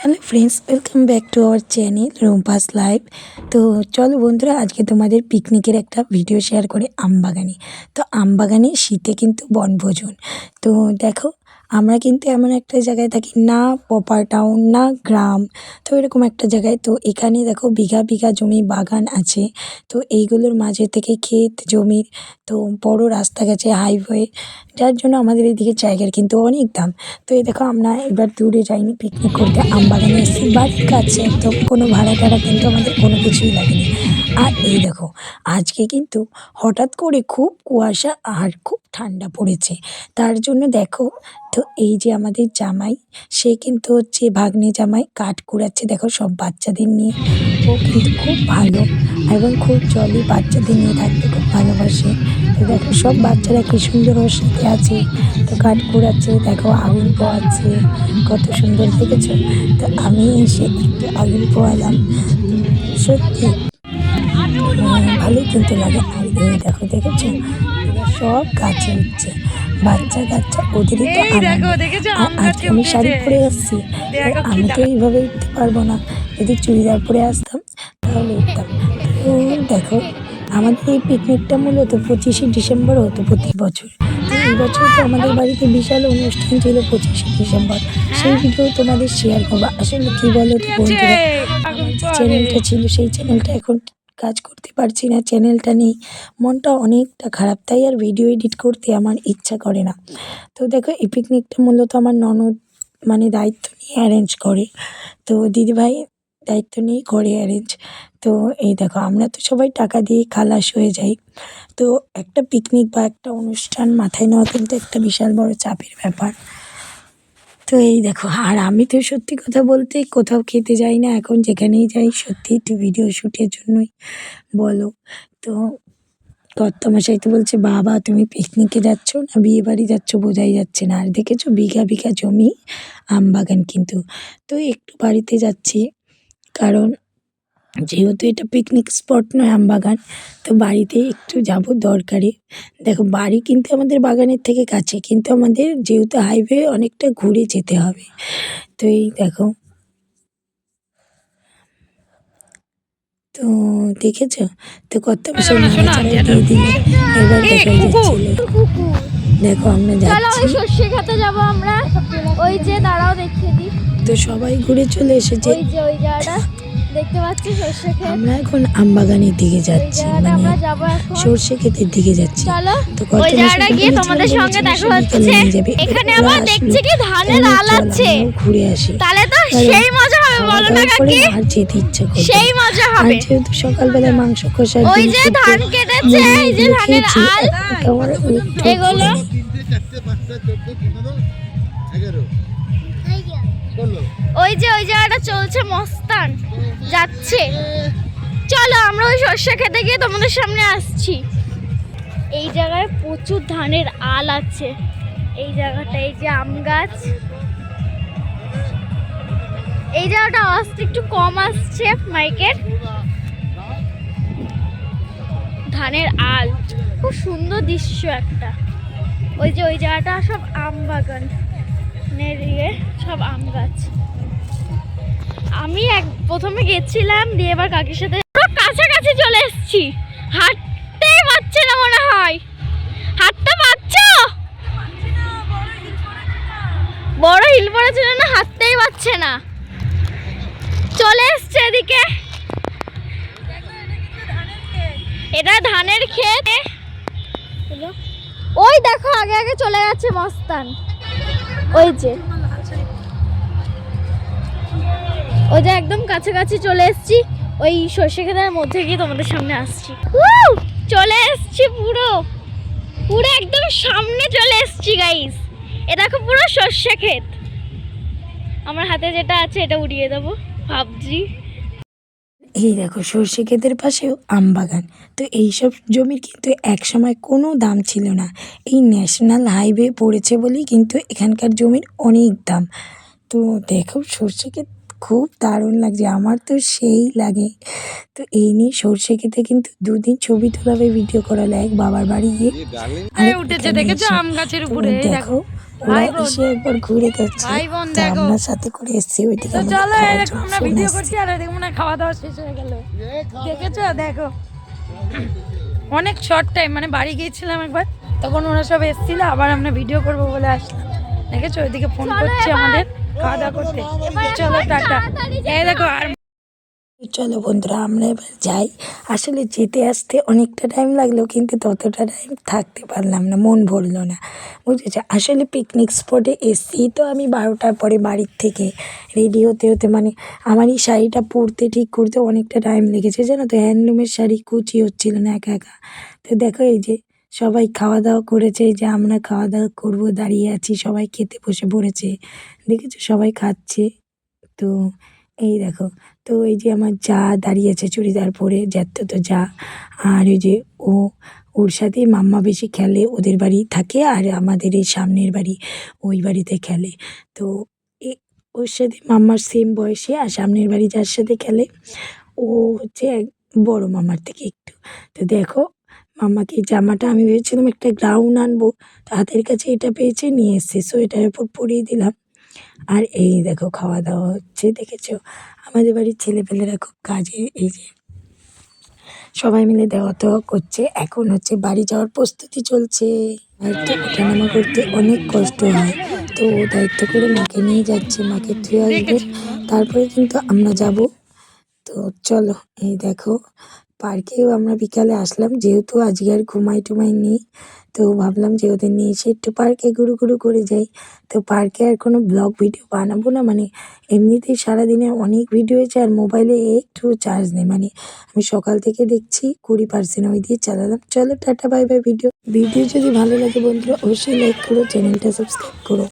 Hello friends welcome back to our channel রোমপাস live তো চলো বন্ধুরা, আজকে তোমাদের পিকনিকের একটা ভিডিও শেয়ার করে আমবাগানে। তো আমবাগানে শীতে কিন্তু বনভোজন। তো দেখো আমরা কিন্তু এমন একটা জায়গায় থাকি, না পপার টাউন না গ্রাম, তো এরকম একটা জায়গায়। তো এখানে দেখো বিঘা বিঘা জমি বাগান আছে, তো এইগুলোর মাঝে থেকে ক্ষেত জমির তো বড় রাস্তা গেছে হাইওয়ে যার জন্য আমাদের এদিকে জায়গার কিন্তু অনেক দাম। তো এই দেখো আমরা এবার দূরে যাইনি পিকনিক করতে আমবাগানে এসেছি, বাড়ির কাছে, তো কোনো ভাড়া টাড়া কিন্তু আমাদের কোনো কিছুই লাগেনি। আর এই দেখো, আজকে কিন্তু হঠাৎ করে খুব কুয়াশা আর খুব ঠান্ডা পড়েছে। তার জন্য দেখো, তো এই যে আমাদের জামাই, সে কিন্তু হচ্ছে ভাগ্নে জামাই কাঠ কুড়াচ্ছে, দেখো সব বাচ্চাদের নিয়ে। ও কিন্তু খুব ভালো এবং খুব জলই বাচ্চাদের নিয়ে থাকতে খুব ভালোবাসে। তো দেখো সব বাচ্চারা কি সুন্দর ওর সাথে আছে। তো কাঠ কুড়াচ্ছে, দেখো আগুন পোয়াচ্ছে কত সুন্দর, দেখেছ? তো আমি এসে একটু আগুন পোয়ালাম সত্যি। ভালোই কিন্তু লাগে। আর এই দেখো দেখেছ? সব গাছে উঠছে। বাচ্চা কাচ্চা ওদেরই তো আজকে আমি শাড়ি পরে কি আমি তো এইভাবে উঠতে পারব না। যদি চুড়িদার পরে আসতাম তাহলে উঠতাম। তো দেখো আমাদের এই পিকনিকটা মূলত পঁচিশে ডিসেম্বর হতো প্রতি বছর। এই বছর তো আমাদের বাড়িতে বিশাল অনুষ্ঠান ছিল পঁচিশে ডিসেম্বর। সেই ভিডিও তোমাদের শেয়ার করব। আসলে কি বলো তো বন্ধুরা? আমার যে চ্যানেলটা ছিল সেই চ্যানেলটা এখন কাজ করতে পারছি না চ্যানেলটা নেই। মনটা অনেকটা খারাপ, তাই আর ভিডিও এডিট করতে আমার ইচ্ছা করে না। তো দেখো, এই পিকনিকটা মূলত আমার ননদ মানে দায়িত্ব নিয়ে অ্যারেঞ্জ করে। তো দিদিভাই দায়িত্ব নিয়েই করে অ্যারেঞ্জ তো এই দেখো, আমরা তো সবাই টাকা দিয়ে খালাস হয়ে যাই। তো একটা পিকনিক বা একটা অনুষ্ঠান মাথায় নেওয়া কিন্তু একটা বিশাল বড় চাপের ব্যাপার। তো এই দেখো, আর আমি তো সত্যি কথা বলতে কোথাও খেতে যাই না, এখন যেখানেই যাই, সত্যি একটু ভিডিও শ্যুটের জন্যই বলো। তো কর্তামশাই তো বলছে, বাবা, তুমি পিকনিকে যাচ্ছ না, বিয়ে বাড়ি যাচ্ছ বোঝাই যাচ্ছে না। আর দেখেছ, বিঘা বিঘা জমি আম বাগান কিন্তু। তো একটু বাড়িতে যাচ্ছি, কারণ যেহেতু এটা পিকনিক স্পট নয় আম বাগান তো বাড়িতে একটু যাব দরকারে। দেখো বাড়ি কিন্তু আমাদের বাগানের থেকে কাছে কিন্তু আমাদের যেহেতু হাইওয়ে অনেকটা ঘুরে যেতে হবে। তো এই দেখো। তো দেখেছ? তো কত বছর দিয়ে দিলে। এবার এই, দেখো আমরা যাচ্ছি ওই সর্ষে খেতে যাব আমরা। ওই যে দাঁড়াও দেখিয়ে দিই। তো সবাই ঘুরে চলে এসেছে। ওই যে ওই জায়গাটা। দেখতে পাচ্ছি সর্ষে ক্ষেত। আমরা এখন আমবাগানের দিকে যাচ্ছি মানে আমরা যাব এখন। সর্ষে ক্ষেতের দিকে যাচ্ছি। চলো তো কত ওই জায়গাটা গিয়ে তোমাদের সঙ্গে দেখা হচ্ছে। এখানে আবার দেখছি কি ধানের আল আছে। ঘুরে আসি। তাহলে তো সেই মজা হবে বলো না কাকি। আর যেতে ইচ্ছা করবে সেই মজা হবে। যেহেতু সকালবেলায় মাংস কষার ওই যে ধান কেটেছে এই যে ধানের আল। এগুলো? ওই যে ওই জায়গাটা চলছে মস্তান। যাচ্ছে। চলো, আমরা ওই সর্ষে খেতে গিয়ে তোমাদের সামনে আসছি। এই জায়গায় প্রচুর ধানের আল আছে। এই জায়গাটা, এই যে আম গাছ। এই জায়গাটা আসতে একটু কম আসছে মাইকের। ধানের আল, খুব সুন্দর দৃশ্য একটা। ওই যে ওই জায়গাটা সব আম বাগান। ইয়ে সব আম গাছ। আমি এক, প্রথমে গেছিলাম, দিয়ে এবার কাকির সাথে পুরো কাছাকাছি চলে এসেছি। হাঁটতেই পারছে না মনে হয়। হাঁটতে পারছ? বড় হিল পড়েছে জন্য হাঁটতেই পারছে না। চলে এসছে এদিকে। এটা ধানের ক্ষেত। ওই দেখো, আগে আগে চলে যাচ্ছে মস্তান। ওই যে। যে একদম কাছাকাছি চলে এসেছি। ওই সর্ষে ক্ষেতের মধ্যে গিয়ে তোমাদের সামনে আসছি! চলে এসেছি পুরো। পুরো একদম সামনে চলে এসেছি গাইস এ দেখো পুরো সর্ষে ক্ষেত। আমার হাতে যেটা আছে এটা উড়িয়ে দেবো। ভাবছি। এই দেখো সর্ষে ক্ষেতের পাশেও আম বাগান। তো এইসব জমির কিন্তু এক সময় কোনো দাম ছিল না। এই ন্যাশনাল হাইওয়ে পড়েছে বলেই কিন্তু এখানকার জমির অনেক দাম। তো দেখো সর্ষে ক্ষেত খুব দারুণ লাগছে আমার তো সেই লাগে। তো এই নিয়ে সর্ষে ক্ষেতে কিন্তু দুদিন ছবি তোলাবে ভিডিও করা লাগ বাবার বাড়ি গিয়ে উঠেছে দেখেছ আম গাছের উপরে? দেখো দেখো। ওরা এসে একবার ঘুরে গেছে ভাই বোন দেখো। আমরা সাথে করে এসেছি ওইদিকে তো আমাদের চলো আমরা ভিডিও। করছি আর মনে হয় খাওয়া দাওয়া শেষ হয়ে গেল। দেখেছ? দেখো। অনেক শর্ট টাইম মানে বাড়ি গিয়েছিলাম একবার তখন ওরা সব এসেছিল আবার আমরা ভিডিও করব বলে আসলাম। দেখেছ? ওইদিকে ফোন চলো করছে আমাদের খাওয়া দাওয়া করতে চলো টাটা। এই দেখো আর চলো বন্ধুরা আমরা এবার যাই। আসলে যেতে আসতে অনেকটা টাইম লাগল কিন্তু ততটা টাইম থাকতে পারলাম না মন ভরলো না। বুঝেছ? আসলে পিকনিক স্পটে এসছি তো আমি বারোটার পরে বাড়ির থেকে রেডি হতে হতে মানে আমার এই শাড়িটা পরতে ঠিক করতে অনেকটা টাইম লেগেছে। জানো তো হ্যান্ডলুমের শাড়ি কুচি হচ্ছিল না একা একা। তো দেখো এই যে সবাই খাওয়া দাওয়া করেছে, এই যে আমরা খাওয়া দাওয়া করব, দাঁড়িয়ে আছি, সবাই খেতে বসে পড়েছে। দেখেছ? সবাই খাচ্ছে। তো এই দেখো, তো এই যে আমার যা দাঁড়িয়ে আছে চুড়িদার পরে জ্যাঠতো তো যা। আর ওই যে ও, ওর সাথেই মাম্মা বেশি খেলে, ওদের বাড়ি থাকে আর আমাদের এই সামনের বাড়ি, ওই বাড়িতে খেলে। তো এ, ওর সাথে মাম্মার সেম বয়সে আর সামনের বাড়ি যার সাথে খেলে, ও হচ্ছে এক বড় মামার থেকে একটু। তো দেখো এই জামাটা আমি ভেবেছিলাম একটা গ্রাউন আনব তো হাতের কাছে এটা পেয়েছে নিয়ে এসছে। সোয়েটারের উপর পরিয়ে দিলাম। আর এই দেখো খাওয়া দাওয়া হচ্ছে দেখেছ? আমাদের বাড়ির ছেলেপেলেরা খুব কাজে এই যে সবাই মিলে দেওয়া দেওয়া করছে। এখন হচ্ছে বাড়ি যাওয়ার প্রস্তুতি চলছে। দায়িত্ব ওঠানামা করতে অনেক কষ্ট হয়। তো ও দায়িত্ব করে মাকে নিয়ে যাচ্ছে মাকে ধুয়ে আসবে। তারপরে কিন্তু আমরা যাব। তো চলো এই দেখো পার্কেও আমরা বিকালে আসলাম, যেহেতু আজকে আর ঘুমাই টুমাই নেই, তো ভাবলাম যে ওদের নিয়ে এসে একটু পার্কে ঘুরু ঘুরু করে যাই। তো পার্কে আর কোনো ব্লগ ভিডিও বানাবো না মানে এমনিতেই সারাদিনে অনেক ভিডিও হয়েছে আর মোবাইলে একটু চার্জ নেই। মানে আমি সকাল থেকে দেখছি, কুড়ি পার্সেন্ট ওই দিয়ে চালালাম। চলো tata bye bye video video যদি ভালো লাগে বন্ধুরা, অবশ্যই লাইক করো চ্যানেলটা সাবস্ক্রাইব করো।